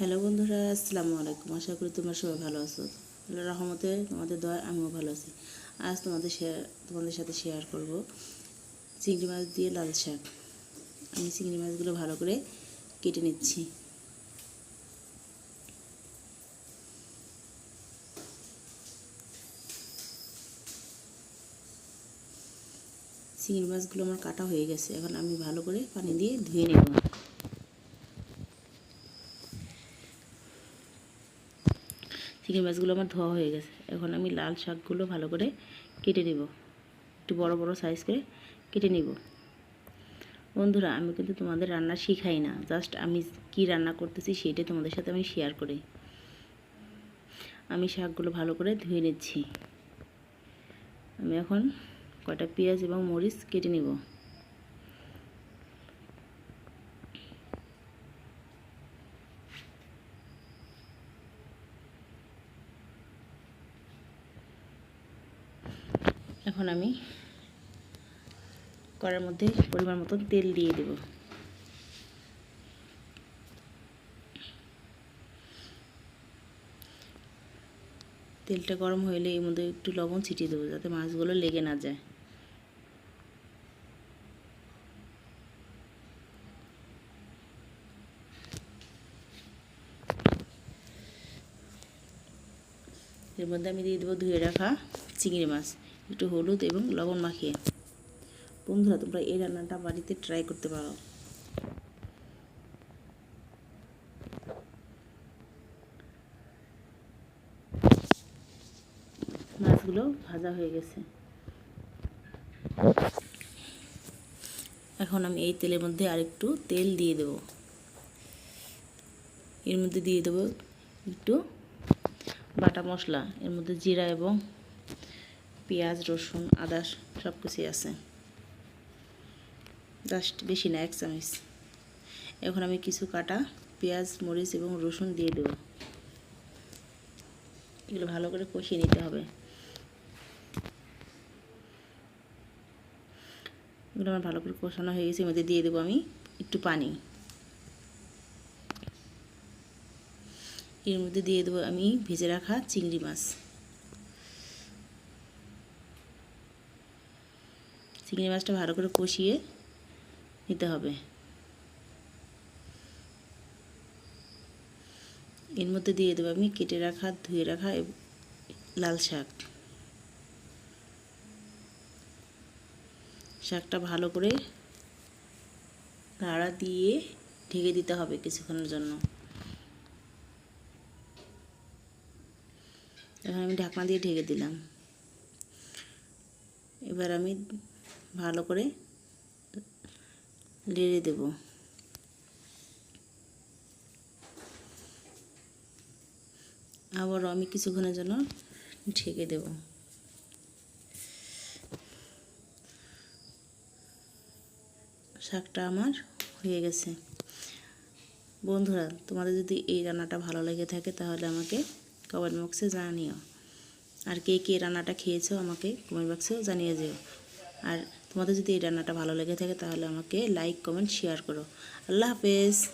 Hello বন্ধুরা, আসসালামু আলাইকুম। আশা করি তোমরা সবাই ভালো আছো। রহমতে তোমাদের দয়া, আমিও ভালো আছি। আজ তোমাদের শেয়ার তোমাদের সাথে শেয়ার করব চিংড়ি মাছ দিয়ে লাল শাক। আমি চিংড়ি মাছগুলো ভালো করে কেটে নিচ্ছি। চিংড়ি মাছগুলো আমার কাটা হয়ে গেছে। এখন আমি ভালো করে পানি দিয়ে ধুয়ে নেব। চিংড়ি মাছগুলো আমার ধোয়া হয়ে গেছে। এখন আমি লাল শাকগুলো ভালো করে কেটে নেব। একটু বড় বড় সাইজ করে কেটে নেব। বন্ধুরা, আমি কিন্তু তোমাদের রান্না শিখাই না। জাস্ট আমি কি রান্না করতেছি সেটাই তোমাদের সাথে আমি শেয়ার করি। আমি শাকগুলো ভালো করে ধুয়ে নিচ্ছি। আমি এখন কয়টা পেঁয়াজ এবং মরিচ কেটে নেব। এখন আমি কড়ার মধ্যে পরিমাণ মতন তেল দিয়ে দেব। তেলটা গরম হলে এর মধ্যে একটু লবণ ছিটিয়ে দেবো যাতে মাছগুলো লেগে না যায়। এর মধ্যে আমি দিয়ে দেবো ধুয়ে রাখা চিংড়ি মাছ। একটু হলুদ এবং লবণ মাখিয়ে। বন্ধুরা, তোমরা এই রান্নাটা বাড়িতে ট্রাই করতে পারো। মাছগুলো ভাজা হয়ে গেছে। এখন আমি এই তেলের মধ্যে আরেকটু তেল দিয়ে দেব। এর মধ্যে দিয়ে দেবো একটু বাটা মশলা, এর মধ্যে জিরা এবং পেঁয়াজ, রসুন, আদা সব কিছুই আছে। জাস্ট বেশি না, এক চামচ। এখন আমি কিছু কাটা পেঁয়াজ, মরিচ এবং রসুন দিয়ে দেবো। এগুলো ভালো করে কষিয়ে নিতে হবে। এগুলো আমার ভালো করে কষানো হয়ে গেছে, এর মধ্যে দিয়ে দেবো আমি একটু পানি। এর মধ্যে দিয়ে দেবো আমি ভেজে রাখা চিংড়ি মাছ। চিংড়ি মাছটা ভালো করে কষিয়ে নিতে হবে। এর মধ্যে দিয়ে দেবো আমি কেটে রাখা, ধুয়ে রাখা লাল শাক। শাকটা ভালো করে নাড়া দিয়ে ঢেকে দিতে হবে কিছুক্ষণের জন্য। এখন আমি ঢাকনা দিয়ে ঢেকে দিলাম। এবার আমি ভালো করে লেড়ে দেব। আবার আমি কিছুক্ষণের জন্য ঢেকে দেব। শাকটা আমার হয়ে গেছে। বন্ধুরা, তোমাদের যদি এই রান্নাটা ভালো লেগে থাকে তাহলে আমাকে কমেন্ট বক্সে জানিও। আর কে কে রান্নাটা খেয়েছো আমাকে কমেন্ট বক্সেও জানিয়ে যেও। আর তোমাদের যদি এই রান্নাটা ভালো লেগে থাকে তাহলে আমাকে লাইক কমেন্ট শেয়ার করো। আল্লাহ হাফেজ।